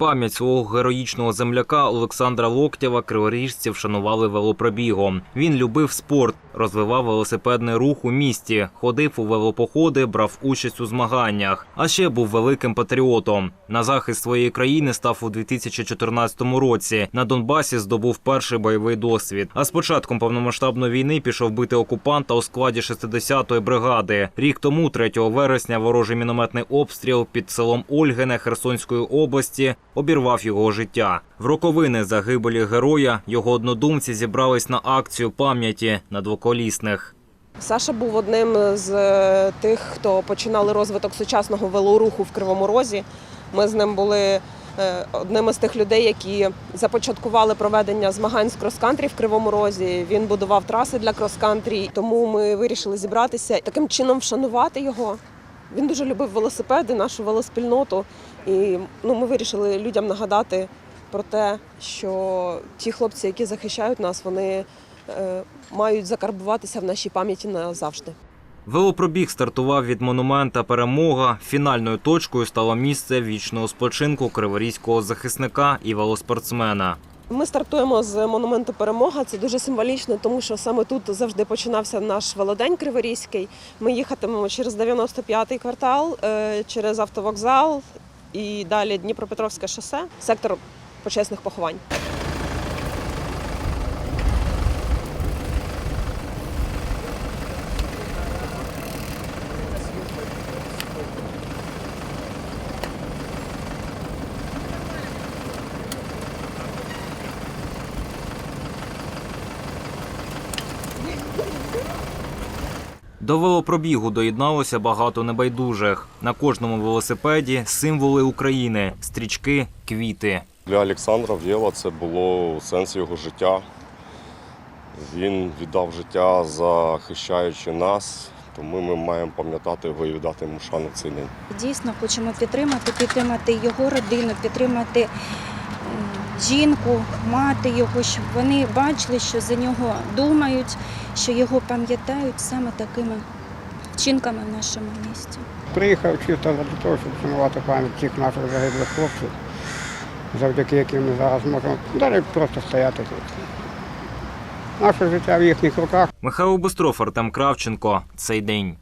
Пам'ять свого героїчного земляка Олександра Локтєва криворіжці вшанували велопробігом. Він любив спорт, розвивав велосипедний рух у місті, ходив у велопоходи, брав участь у змаганнях. А ще був великим патріотом. На захист своєї країни став у 2014 році. На Донбасі здобув перший бойовий досвід. А з початком повномасштабної війни пішов бити окупанта у складі 60-ї бригади. Рік тому, 3 вересня, ворожий мінометний обстріл під селом Ольгине Херсонської області обірвав його життя. В роковини загибелі героя його однодумці зібрались на акцію пам'яті на двоколісних. Саша був одним з е, тих, хто починали розвиток сучасного велоруху в Кривому Розі. Ми з ним були е, одними з тих людей, які започаткували проведення змагань з крос-кантрі в Кривому Розі. Він будував траси для крос-кантрі, тому ми вирішили зібратися таким чином вшанувати його. Він дуже любив велосипеди, нашу велоспільноту. І ну, ми вирішили людям нагадати про те, що ті хлопці, які захищають нас, вони е, мають закарбуватися в нашій пам'яті назавжди. Велопробіг стартував від монумента Перемога. Фінальною точкою стало місце вічного спочинку криворізького захисника і велоспортсмена. Ми стартуємо з монументу Перемога. Це дуже символічно, тому що саме тут завжди починався наш велодень Криворізький. Ми їхатимемо через 95-й квартал, е, через автовокзал і далі Дніпропетровське шосе, сектор почесних поховань. До велопробігу доєдналося багато небайдужих. На кожному велосипеді символи України, стрічки, квіти. Для Олександра Вєва це було сенс його життя. Він віддав життя, захищаючи нас, тому ми маємо пам'ятати його і віддати йому шану в цей день. Дійсно хочемо підтримати, підтримати його родину, підтримати жінку, мати його, щоб вони бачили, що за нього думають, що його пам'ятають саме такими вчинками в нашому місті. Приїхав чисто для того, щоб вшанувати пам'ять цих наших загиблих хлопців, завдяки яким ми зараз можемо далі просто стояти тут. Наше життя в їхніх руках. Михайло Бистров, Артем Кравченко. Цей день.